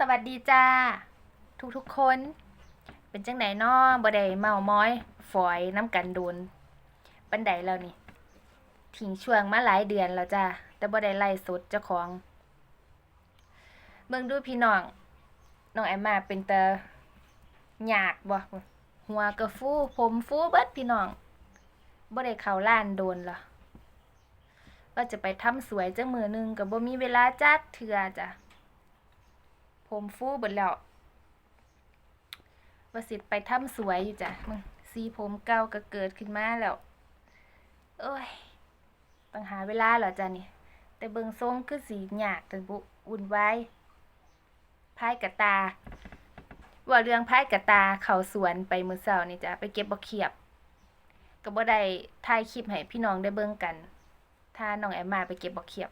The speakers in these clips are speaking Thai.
สวัสดีจ้าทุกทุกๆคน เป็นจังไหนน้อบ่ได้เมาม้อย ฝอยน้ำกันโดนปันใดแล้วนี่ทิ้งช่วงมาหลายเดือนแล้วจ้าแต่บ่ได้ไล่สดเจ้าของเบิ่งดูพี่น้องน้องแอมมาเป็นตาหยากบ่หัวกระฟูผมฟูเบิดพี่น้องบ่ได้เข้าร้านโดนละว่าจะไปทำสวยจังมือหนึงก็บ่มีเวลาจักเทื่อจ้ะ ผมฟูเบิดแล้วว่าสิไปทำสวยอยู่จ้ะมึงสีผมเก่าก็เกิดขึ้นมาแล้วเอ้ยต้องหาเวลาเหรอจ้ะนี่ แต่เบิงทรงคือสีหยากถึงบุอุ่นไว้พายกระตา ว่าเรื่องพายกระตาเขาสวนไปมือเสานี่จ้ะไปเก็บบักเขียบก็บ่ได้ถ่ายคลิปให้พี่น้องได้เบิ่งกัน ถ้าน้องแอมมาไปเก็บบักเขียบ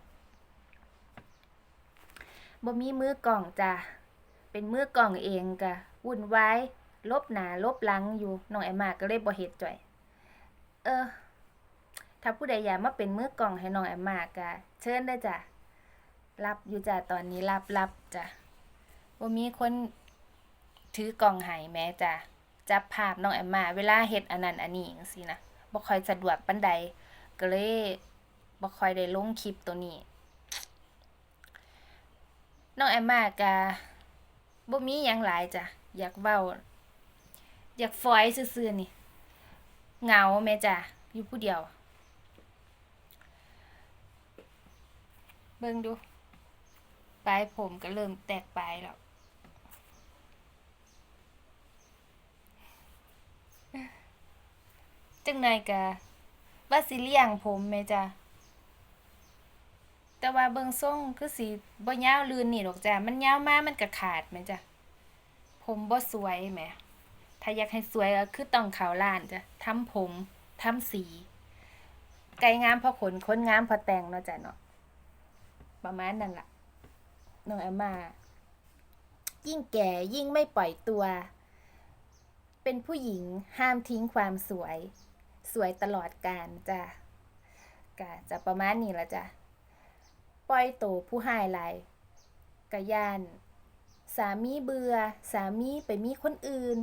บ่มีมือกล่องจ้ะเป็นมือกล่องเองกะวุ่นวายลบหนาลบหลังอยู่น้องแอมมาก็เลยบ่เฮ็ดจ่อย เออ ถ้าผู้ใดอยากมาเป็นมือกล่องให้น้องแอมมากะเชิญได้จ้ะรับอยู่จ้ะตอนนี้รับรับจ้ะบ่มีคนถือกล่องให้แม้จ้ะจับภาพน้องแอมมา เวลาเฮ็ดอันนั้นอันนี้จังซี่นะบ่ค่อยสะดวกปานใดก็เลยบ่ค่อยได้ลงคลิปตัวนี้ น้องแอมมากะบ่มีหยังหลายจ้ะ อยากเว้า อยากฟอยซื่อๆนี่เหงาแม่จ้ะ อยู่ผู้เดียว เบิ่งดู ปลายผมก็เริ่มแตกปลายแล้วจังไดกะว่าสิเลี้ยงผมแม่จ้ะ แต่ว่าเบิ่งทรงคือสิบ่ยาวลื่นนี่ดอกจ้ะมันยาวมามันก็ขาดแม่นจ้ะผมบ่สวยแหมถ้าอยากให้สวยก็คือต้องเข้าร้านจ้ะทำผมทำสี ไก่งามพอขนค้นงามพอแต่งเนาะจ้ะเนาะประมาณนั้นล่ะน้องแอมมา ยิ่งแก่ยิ่งไม่ปล่อยตัว เป็นผู้หญิงห้ามทิ้งความสวย สวยตลอดกาลจ้ะก็จะประมาณนี้ละจ้ะ ปล่อยโตผู้หายหลายกะย่าน สามีเบื่อสามีไปมีคนอื่น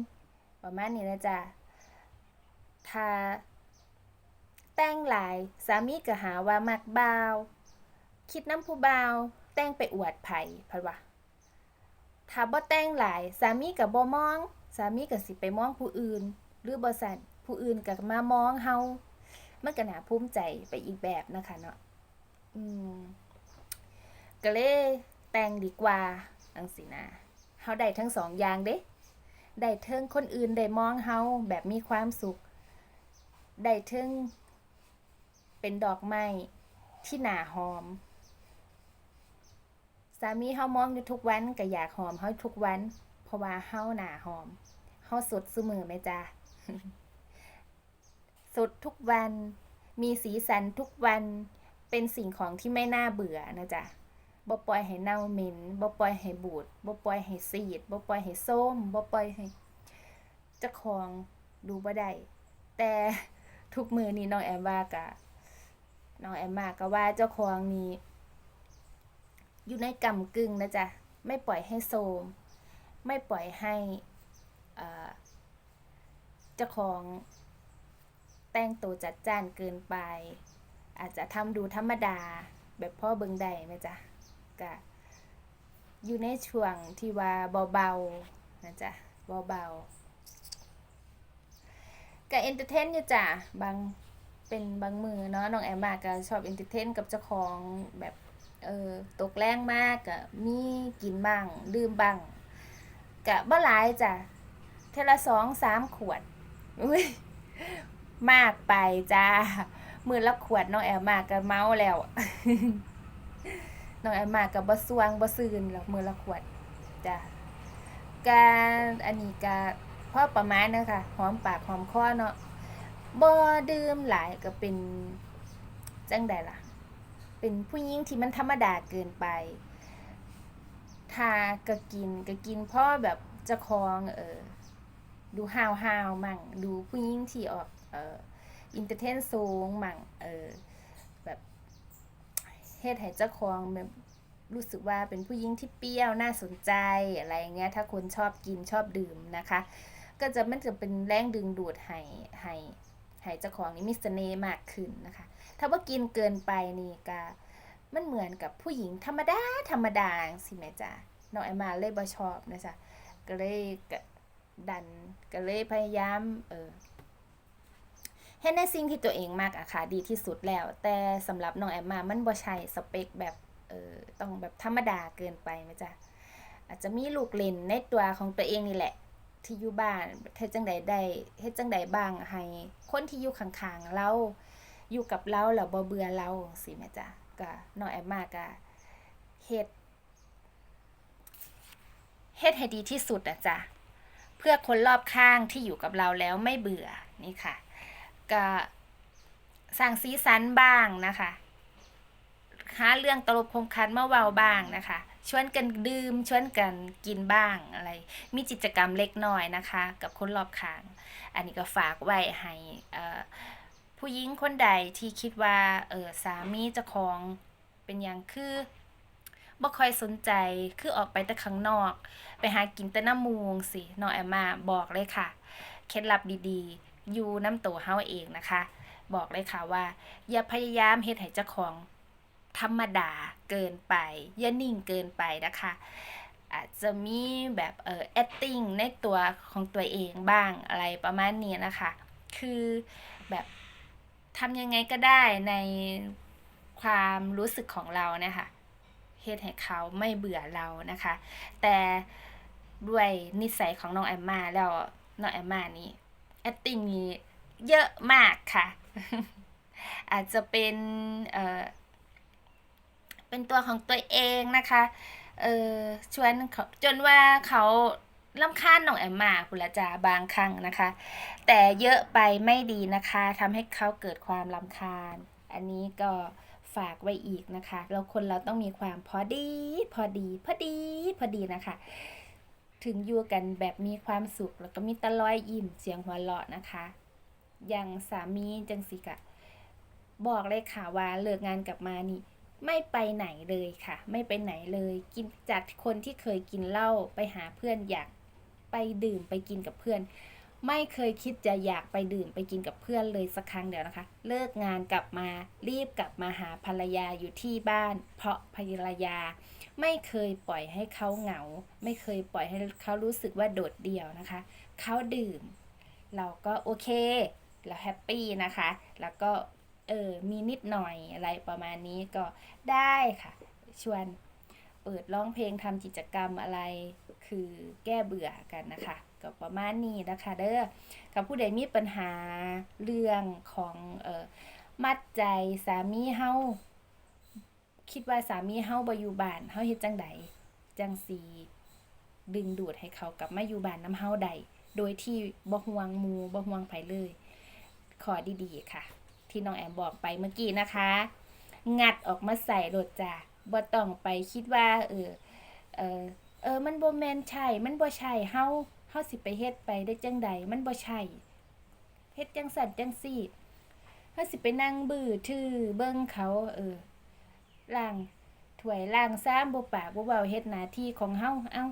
ประมาณนี้นะจ๊ะถ้าแต่งหลายสามีก็หาว่ามักบ่าว คิดน้ำผู้บ่าว แต่งไปอวดไผ่พัดว่าถ้าบ่แต่งหลาย สามีก็บ่มอง สามีก็สิไปมองผู้อื่น หรือบ่สั่นผู้อื่นก็มามองเฮามันก็น่าภูมิใจไปอีกแบบนะคะเนาะอืม ก็เลยแต่งดีกว่าจังสินะเฮาได้ทั้งสองอย่างเด้ได้เทิงคนอื่นได้มองเฮาแบบมีความสุข ได้เทิงเป็นดอกไม้ที่หนาหอม สามีเฮามองอยู่ทุกวันก็อยากหอมเฮาทุกวัน เพราะว่าเฮาหนาหอมเฮาสดเสมอไหมจ๊ะสดทุกวัน มีสีสันทุกวัน เป็นสิ่งของที่ไม่น่าเบื่อนะจ๊ะ บ่ปล่อยให้เน่าเหม็นบ่ปล่อยให้บูดบ่ปล่อยให้ซีดบ่ปล่อยให้ส้มบ่ปล่อยให้เจ้าของดูบ่ได้แต่ทุกมือนี้น้องแอมว่ากะน้องแอมมาก็ว่าเจ้าของนี้ อยู่ในกำกึ่งนะจ๊ะไม่ปล่อยให้โทรมไม่ปล่อยให้เจ้าของแต่งตัวจัดจ้านเกินไป อาจจะทำดูธรรมดาแบบพ่อเบิงได้ไหมจ๊ะ ก็อยู่ในช่วงที่ว่าเบาๆนะจ๊ะเบาๆก็เอนเตอร์เทนอยู่จ้ะบางเป็นบางมือเนาะน้องแอมมาก็ชอบเอนเตอร์เทนกับเจ้าของแบบเออตกแรงมากก็มีกินบ้างดื่มบ้างกะบ่หลายจ้ะเทละสองสามขวดอุ้ยมากไปจ้ามือละขวดน้องแอมมาก็เมาแล้ว น้องแอมมากับบ่สวงบ่ซื่นหรอกมือละขวดจ้ะการอันนี้ก็พอประมาณนะคะหอมปากหอมคอเนาะบ่ดื่มหลายก็เป็นจังใดล่ะ เป็นผู้หญิงที่มันธรรมดาเกินไปถ้าก็กินก็กินพราะแบบจะคองเออดูฮาวฮาวมั่ง ดูผู้หญิงที่ออกเอออินเตอร์เทนสูงมั่งเออแบบ เฮ็ดให้เจ้าของแบบรู้สึกว่าเป็นผู้หญิงที่เปรี้ยวน่าสนใจอะไรเงี้ย ถ้าคนชอบกินชอบดื่มนะคะ ก็จะมันจะเป็นแรงดึงดูดให้ให้ให้เจ้าของนี่มีเสน่ห์มากขึ้นนะคะ ถ้าว่ากินเกินไปนี่ก็มันเหมือนกับผู้หญิงธรรมดาธรรมดาสิแม่จ้ะน้องแอมมาเลยบ่ชอบนะจ๊ะก็เลยกะดันก็เลยพยายามเออ เฮ็ดในสิ่งที่ตัวเองมากอะค่ะ ดีที่สุดแล้ว แต่สำหรับน้องแอมมามันบ่ใช่สเปคแบบเออต้องแบบธรรมดาเกินไปนะจ๊ะอาจจะมีลูกเล่นในตัวของตัวเองนี่แหละ ที่อยู่บ้านเฮ็ดจังใดได้เฮ็ดจังใดบ้างให้ คนที่อยู่ข้างๆเราอยู่กับเราแล้วบ่เบื่อเราสิแม่จ้ะก็น้องแอมมาก็เฮ็ดเฮ็ดให้ดีที่สุดอะจ้ะเพื่อคนรอบข้างที่อยู่กับเราแล้วไม่เบื่อนี่ค่ะ ก็สร้างสีสันบ้างนะคะ หาเรื่องตลบคมคันมาเว้าบ้างนะคะ ชวนกันดื่ม ชวนกันกินบ้างอะไร มีกิจกรรมเล็กน้อยนะคะ กับคนรอบข้าง อันนี้ก็ฝากไว้ให้ผู้หญิงคนใดที่คิดว่าเออสามีจ้าของเป็นอย่างคือบ่ค่อยสนใจ คือออกไปแต่ข้างนอก ไปหากินแต่น้ำมูงสิน้องแอมมาบอกเลยค่ะ เคล็ดลับดีๆ อยู่น้ำตัวเฮาเองนะคะ บอกเลยค่ะว่า อย่าพยายามเฮ็ดให้เจ้าของธรรมดาเกินไป อย่านิ่งเกินไปนะคะ อาจจะมีแบบเอ่อ acting ในตัวของตัวเองบ้างอะไรประมาณนี้นะคะ คือแบบทำยังไงก็ได้ในความรู้สึกของเรานี่ยค่ะเฮ็ดให้เขาไม่เบื่อเรานะคะ แต่ด้วยนิสัยของน้องแอมมาแล้วน้องแอมมานี่ acting นี่เยอะมากค่ะ อาจจะเป็นเอ่อเป็นตัวของตัวเองนะคะเออชวนเขาจนว่าเขาลำคาญน้องแอมมาพุนละจาบางครั้งนะคะ แต่เยอะไปไม่ดีนะคะทำให้เขาเกิดความลำคาญ อันนี้ก็ฝากไว้อีกนะคะแล้วคนเราต้องมีความพอดี พอดี พอดี พอดีนะคะ ถึงอยู่กันแบบมีความสุข แล้วก็มีตะลอยยิ้มเสียงหัวเราะนะคะ อย่างสามีจังสิกะ บอกเลยค่ะว่าเลิกงานกลับมานี่ ไม่ไปไหนเลยค่ะ ไม่ไปไหนเลย กินจากคนที่เคยกินเหล้าไปหาเพื่อนอยากไปดื่มไปกินกับเพื่อน ไม่เคยคิดจะอยากไปดื่มไปกินกับเพื่อนเลยสักครั้งเดียวนะคะ เลิกงานกลับมารีบกลับมาหาภรรยาอยู่ที่บ้าน เพราะภรรยา ไม่เคยปล่อยให้เขาเหงา ไม่เคยปล่อยให้เขารู้สึกว่าโดดเดี่ยวนะคะ เขาดื่ม เราก็โอเค เราแฮปปี้นะคะ แล้วก็เออมีนิดหน่อยอะไรประมาณนี้ก็ได้ค่ะ ชวนเปิดร้องเพลงทำกิจกรรมอะไร คือแก้เบื่อกันนะคะก็ประมาณนี้นะคะเด้อกับผู้ใดมีปัญหาเรื่องของเออมัดใจสามีเฮาคิดว่าสามีเฮาบ่อยู่บ้านเฮาเฮ็ดจังใดจังสีดึงดูดให้เขากลับมาอยู่บ้านน้ำเฮาใดโดยที่บ่ห่วงหมูบ่ห่วงไผเลย ขอดีๆค่ะ ที่น้องแอมบอกไปเมื่อกี้นะคะ งัดออกมาใส่รถจ้ะบ่ต้องไปคิดว่า เออเออ เออมันบ่แมนใช่มันบ่ใช่เฮาเฮาสิไปเฮ็ดไปได้จังใดมันบ่ใช่เฮ็ดจังสั่นจังซี่เฮาสิไปนั่งบื้อทื่อเบิ่งเขาเออล้างถ้วยล้างซ้ำบ่ปากบ่เว้าเฮ็ดหน้าที่ของเฮาเอ้า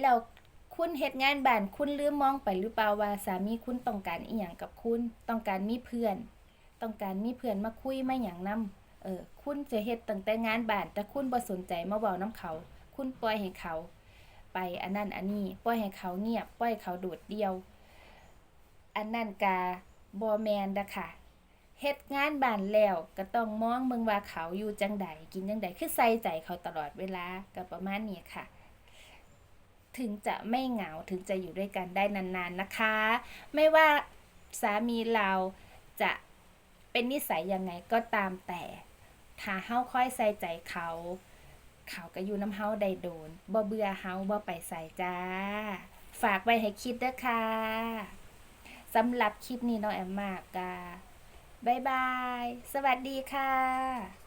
แล้วคุณเฮ็ดงานบ้านคุณลืมมองไปหรือเปล่าว่าสามีคุณต้องการอีหยังกับคุณ ต้องการมีเพื่อน ต้องการมีเพื่อนมาคุยมาหยังนำเออคุณจะเฮ็ดตั้งแต่งานบ้านแต่คุณบ่สนใจมาเว้านํเขา คุณปล่อยให้เขา ไปอันนั้นอันนี้ปล่อยให้เขาเงียบปล่อยเขาโดดเดี่ยว อันนั้นกาบ่แมนด้อค่ะเฮ็ดงานบ้านแล้วก็ต้องมองเบิ่งว่าเขาอยู่จังใดกินจังใดคือใส่ใจเขาตลอดเวลาก็ประมาณนี้ค่ะ ถึงจะไม่เหงาถึงจะอยู่ด้วยกันได้นานๆนะคะ ไม่ว่าสามีเราจะเป็นนิสัยยังไงก็ตามแต่ถ้าเฮาค่อยใส่ใจเขา เขาก็อยู่น้ำเฮาได้โดนบ่เบื่อเฮาบ่ไปใส่จ้า ฝากไว้ให้คิดเด้อค่ะสำหรับคลิปนี้น้องแอมมากกาบายบาย สวัสดีค่ะ